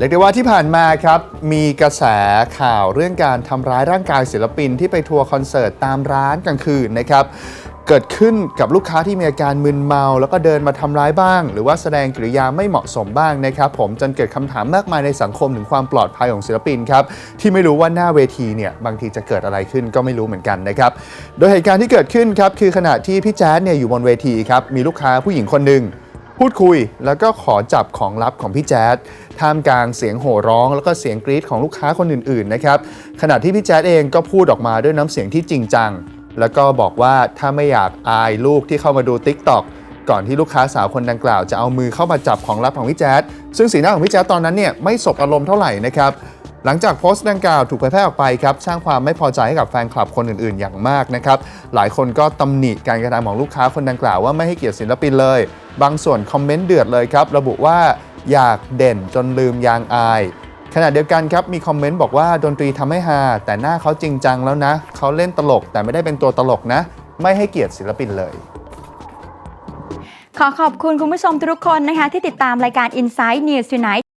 เรียกได้ว่าที่ผ่านมาครับมีกระแสข่าวเรื่องการทำร้ายร่างกายศิลปินที่ไปทัวร์คอนเสิร์ตตามร้านกลางคืนนะครับเกิดขึ้นกับลูกค้าที่มีอาการมึนเมา แล้วก็เดินมาทำร้ายบ้าง หรือว่าแสดงกิริยาไม่เหมาะสมบ้างนะครับผมจนเกิดคำถามมากมายในสังคมถึงความปลอดภัยของศิลปินครับที่ไม่รู้ว่าหน้าเวทีเนี่ยบางทีจะเกิดอะไรขึ้นก็ไม่รู้เหมือนกันนะครับโดยเหตุการณ์ที่เกิดขึ้นครับคือขณะที่พี่แจ๊ดเนี่ยอยู่บนเวทีครับมีลูกค้าผู้หญิงคนหนึ่ง พูดคุยแล้วก็ขอจับของลับของพี่แจ๊ดท่ามกลางเสียงโห่ร้อง แล้วก็เสียงกรี๊ดของลูกค้าคนอื่นๆนะครับขณะที่พี่แจ๊ดเองก็พูดออกมาด้วยน้ำเสียงที่จริงจัง แล้วก็บอกว่าถ้าไม่อยากอายลูกที่เข้ามาดู Tik t o อกก่อนที่ลูกค้าสาวคนดังกล่าวจะเอามือเข้ามาจับของลับของพี่แจ๊ดซึ่งสีหน้าของพี่แจ๊ดตอนนั้นเนี่ยไม่สบอารมณ์เท่าไหร่นะครับ หลังจากโพสต์ดังกล่าวถูกเผยแพร่ออกไปครับสร้างความไม่พอใจให้กับแฟนคลับคนอื่นๆ อย่างมากนะครับหลายคนก็ตำหนิการกระทำของลูกค้าคนดังกล่าวว่าไม่ให้เกียรติศิลปินเลย บางส่วนคอมเมนต์เดือดเลยครับระบุว่าอยากเด่นจนลืมยางอายขณะเดียวกันครับมีคอมเมนต์บอกว่าดนตรีทำให้ฮาแต่หน้าเขาจริงจังแล้วนะ เขาเล่นตลกแต่ไม่ได้เป็นตัวตลกนะ ไม่ให้เกียรติศิลปินเลย ขอขอบคุณคุณผู้ชมทุกคนนะคะที่ติดตามรายการ Inside News Tonight